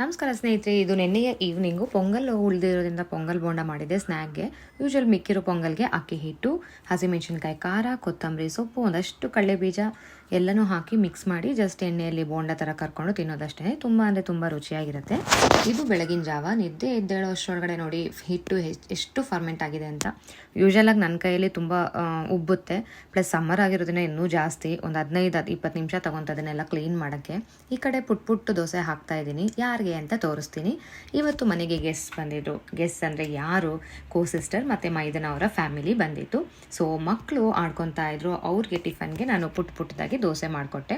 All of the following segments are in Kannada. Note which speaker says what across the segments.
Speaker 1: ನಮಸ್ಕಾರ ಸ್ನೇಹಿತರೆ, ಇದು ನೆನ್ನೆಯ ಈವ್ನಿಂಗು ಪೊಂಗಲ್ ಉಳಿದಿರೋದ್ರಿಂದ ಪೊಂಗಲ್ ಬೋಂಡ ಮಾಡಿದೆ ಸ್ನ್ಯಾಕ್ಗೆ ಯೂಶ್ವಲ್ ಮಿಕ್ಕಿರೋ ಪೊಂಗಲ್ಗೆ ಅಕ್ಕಿ ಹಿಟ್ಟು, ಹಸಿಮೆಣಸಿನ್ಕಾಯಿ ಖಾರ, ಕೊತ್ತಂಬರಿ ಸೊಪ್ಪು, ಒಂದಷ್ಟು ಕಡಲೆ ಬೀಜ ಎಲ್ಲನೂ ಹಾಕಿ ಮಿಕ್ಸ್ ಮಾಡಿ ಜಸ್ಟ್ ಎಣ್ಣೆಯಲ್ಲಿ ಬೋಂಡ ಥರ ಕರ್ಕೊಂಡು ತಿನ್ನೋದಷ್ಟೇ. ತುಂಬ ಅಂದರೆ ತುಂಬ ರುಚಿಯಾಗಿರುತ್ತೆ. ಇದು ಬೆಳಗಿನ ಜಾವ. ನಿದ್ದೆ ಎದ್ದೇಳೋ ಅಷ್ಟರೊಳಗಡೆ ನೋಡಿ ಹಿಟ್ಟು ಎಷ್ಟು ಫರ್ಮೆಂಟ್ ಆಗಿದೆ ಅಂತ. ಯೂಶಲಾಗಿ ನನ್ನ ಕೈಯಲ್ಲಿ ತುಂಬ ಉಬ್ಬುತ್ತೆ. ಪ್ಲಸ್ ಸಮ್ಮರ್ ಆಗಿರೋದನ್ನ ಇನ್ನೂ ಜಾಸ್ತಿ. ಒಂದು ಹದಿನೈದು ಇಪ್ಪತ್ತು ನಿಮಿಷ ತಗೊಂತದನ್ನೆಲ್ಲ ಕ್ಲೀನ್ ಮಾಡೋಕ್ಕೆ. ಈ ಕಡೆ ಪುಟ್ ಪುಟ್ಟು ದೋಸೆ ಹಾಕ್ತಾ ಇದ್ದೀನಿ. ಯಾರಿಗೆ ಅಂತ ತೋರಿಸ್ತೀನಿ. ಇವತ್ತು ಮನೆಗೆ ಗೆಸ್ಟ್ ಬಂದಿದ್ರು. ಗೆಸ್ಟ್ ಅಂದರೆ ಯಾರು? ಕೋ ಸಿಸ್ಟರ್ ಮತ್ತು ಮೈದನ ಅವರ ಫ್ಯಾಮಿಲಿ ಬಂದಿತ್ತು. ಸೊ ಮಕ್ಕಳು ಆಡ್ಕೊತಾ ಇದ್ರು. ಅವ್ರಿಗೆ ಟಿಫನ್ಗೆ ನಾನು ಪುಟ್ ಪುಟ್ಟದಾಗಿ ದೋಸೆ ಮಾಡಿಕೊಟ್ಟೆ.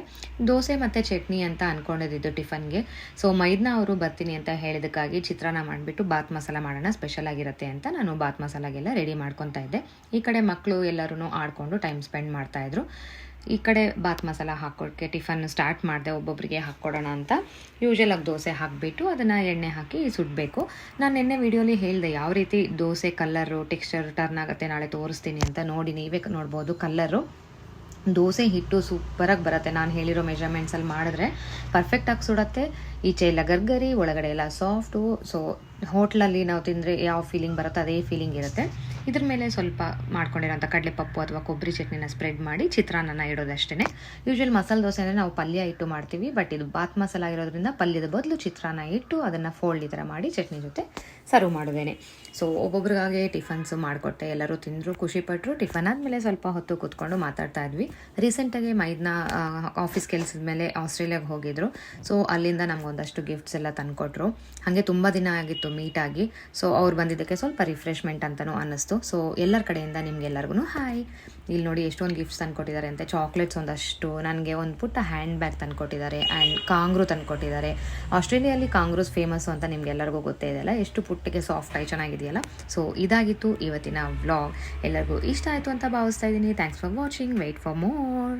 Speaker 1: ದೋಸೆ ಮತ್ತು ಚಟ್ನಿ ಅಂತ ಅಂದ್ಕೊಂಡಿದ್ದು ಟಿಫನ್ಗೆ. ಸೊ ಮೈದ್ನ ಅವರು ಬರ್ತೀನಿ ಅಂತ ಹೇಳಿದಕ್ಕಾಗಿ ಚಿತ್ರಾನ್ನ ಮಾಡಿಬಿಟ್ಟು ಬಾತ್ ಮಸಾಲ ಮಾಡೋಣ ಸ್ಪೆಷಲ್ ಆಗಿರುತ್ತೆ ಅಂತ ನಾನು ಬಾತ್ ಮಸಾಲಾಗೆಲ್ಲ ರೆಡಿ ಮಾಡ್ಕೊತಾ ಇದ್ದೆ. ಈ ಕಡೆ ಮಕ್ಕಳು ಎಲ್ಲರೂ ಆಡಿಕೊಂಡು ಟೈಮ್ ಸ್ಪೆಂಡ್ ಮಾಡ್ತಾ ಇದ್ರು. ಈ ಕಡೆ ಬಾತ್ ಮಸಾಲ ಹಾಕ್ಕೊಡಕ್ಕೆ ಟಿಫನ್ ಸ್ಟಾರ್ಟ್ ಮಾಡಿದೆ ಒಬ್ಬೊಬ್ಬರಿಗೆ ಹಾಕ್ಕೊಡೋಣ ಅಂತ. ಯೂಶಲ್ ಆಗಿ ದೋಸೆ ಹಾಕಿಬಿಟ್ಟು ಅದನ್ನು ಎಣ್ಣೆ ಹಾಕಿ ಸುಡಬೇಕು. ನಾನು ನಿನ್ನೆ ವೀಡಿಯೋಲಿ ಹೇಳಿದೆ ಯಾವ ರೀತಿ ದೋಸೆ ಕಲ್ಲರು ಟೆಕ್ಸ್ಚರ್ ಟರ್ನ್ ಆಗುತ್ತೆ ನಾಳೆ ತೋರಿಸ್ತೀನಿ ಅಂತ. ನೋಡಿ ನೀವೇ ನೋಡ್ಬೋದು ಕಲ್ಲರು ದೋಸೆ ಹಿಟ್ಟು ಸೂಪರಾಗಿ ಬರುತ್ತೆ. ನಾನು ಹೇಳಿರೋ ಮೆಷರ್ಮೆಂಟ್ಸಲ್ಲಿ ಮಾಡಿದ್ರೆ ಪರ್ಫೆಕ್ಟಾಗಿ ಸುಡತ್ತೆ. ಈಚೆ ಎಲ್ಲ ಗರ್ಗರಿ, ಒಳಗಡೆ ಎಲ್ಲ ಸಾಫ್ಟು ಸೊ ಹೋಟ್ಲಲ್ಲಿ ನಾವು ತಿಂದರೆ ಯಾವ ಫೀಲಿಂಗ್ ಬರುತ್ತೋ ಅದೇ ಫೀಲಿಂಗ್ ಇರುತ್ತೆ. ಇದ್ರ ಮೇಲೆ ಸ್ವಲ್ಪ ಮಾಡ್ಕೊಂಡಿರೋಂಥ ಕಡಲೆಪಪ್ಪು ಅಥವಾ ಕೊಬ್ಬರಿ ಚಟ್ನಿನ ಸ್ಪ್ರೆಡ್ ಮಾಡಿ ಚಿತ್ರಾನ್ನ ಇಡೋದಷ್ಟೇ ಯೂಶ್ವಲ್ ಮಸಾಲೆ ದೋಸೆ ಅಂದರೆ ನಾವು ಪಲ್ಯ ಇಟ್ಟು ಮಾಡ್ತೀವಿ ಬಟ್ ಇದು ಬಾತ್ ಮಸಾಲ ಆಗಿರೋದ್ರಿಂದ ಪಲ್ಯದ ಬದಲು ಚಿತ್ರಾನ್ನ ಇಟ್ಟು ಅದನ್ನು ಫೋಲ್ಡ್ ಈ ಥರ ಮಾಡಿ ಚಟ್ನಿ ಜೊತೆ ಸರ್ವ್ ಮಾಡಿದ್ದೇನೆ ಸೊ ಒಬ್ಬೊಬ್ರಿಗಾಗೆ ಟಿಫನ್ಸು ಮಾಡಿಕೊಟ್ಟೆ, ಎಲ್ಲರೂ ತಿಂದರು ಖುಷಿಪಟ್ಟರು ಟಿಫನ್ ಆದಮೇಲೆ ಸ್ವಲ್ಪ ಹೊತ್ತು ಕೂತ್ಕೊಂಡು ಮಾತಾಡ್ತಾ ಇದ್ವಿ. ರೀಸೆಂಟಾಗಿ ಮೈದ್ನ ಆಫೀಸ್ ಕೆಲಸದ ಮೇಲೆ ಆಸ್ಟ್ರೇಲಿಯಾಗೆ ಹೋಗಿದ್ರು. ಸೊ ಅಲ್ಲಿಂದ ನಮಗೊಂದಷ್ಟು ಗಿಫ್ಟ್ಸ್ ಎಲ್ಲ ತಂದುಕೊಟ್ರು. ಹಾಗೆ ತುಂಬ ದಿನ ಆಗಿತ್ತು. ಮೀಟ್ ಆಗಿ. ಸೊ ಅವ್ರು ಬಂದಿದ್ದಕ್ಕೆ ಸ್ವಲ್ಪ ರಿಫ್ರೆಶ್ಮೆಂಟ್ ಅಂತಲೂ ಅನ್ನಿಸ್ತು. ಸೊ ಎಲ್ಲರ ಕಡೆಯಿಂದ ನಿಮಗೆಲ್ಲರಿಗೂ ಹಾಯ್ ಇಲ್ಲಿ ನೋಡಿ ಎಷ್ಟೊಂದು ಗಿಫ್ಟ್ಸ್ ತಂದುಕೊಟ್ಟಿದ್ದಾರೆ ಅಂತೆ. ಚಾಕ್ಲೇಟ್ಸ್ ಒಂದಷ್ಟು, ನನಗೆ ಒಂದು ಪುಟ್ಟ ಹ್ಯಾಂಡ್ ಬ್ಯಾಗ್ ತಂದುಕೊಟ್ಟಿದ್ದಾರೆ ಆ್ಯಂಡ್ ಕಾಂಗ್ರು ತಂದ್ಕೊಟ್ಟಿದ್ದಾರೆ. ಆಸ್ಟ್ರೇಲಿಯಲ್ಲಿ ಕಾಂಗ್ರೂಸ್ ಫೇಮಸ್ಸು ಅಂತ ನಿಮ್ಗೆಲ್ಲರಿಗೂ ಗೊತ್ತೇ ಇದೆಯಲ್ಲ ಎಷ್ಟು ಪುಟ್ಟಿಗೆ ಸಾಫ್ಟ್ ಆಗಿ ಚೆನ್ನಾಗಿದೆಯಲ್ಲ? ಸೊ ಇದಾಗಿತ್ತು ಇವತ್ತಿನ ವ್ಲಾಗ್ ಎಲ್ಲರಿಗೂ ಇಷ್ಟ ಆಯಿತು ಅಂತ ಭಾವಿಸ್ತಾ ಇದ್ದೀನಿ. Thanks for watching wait for more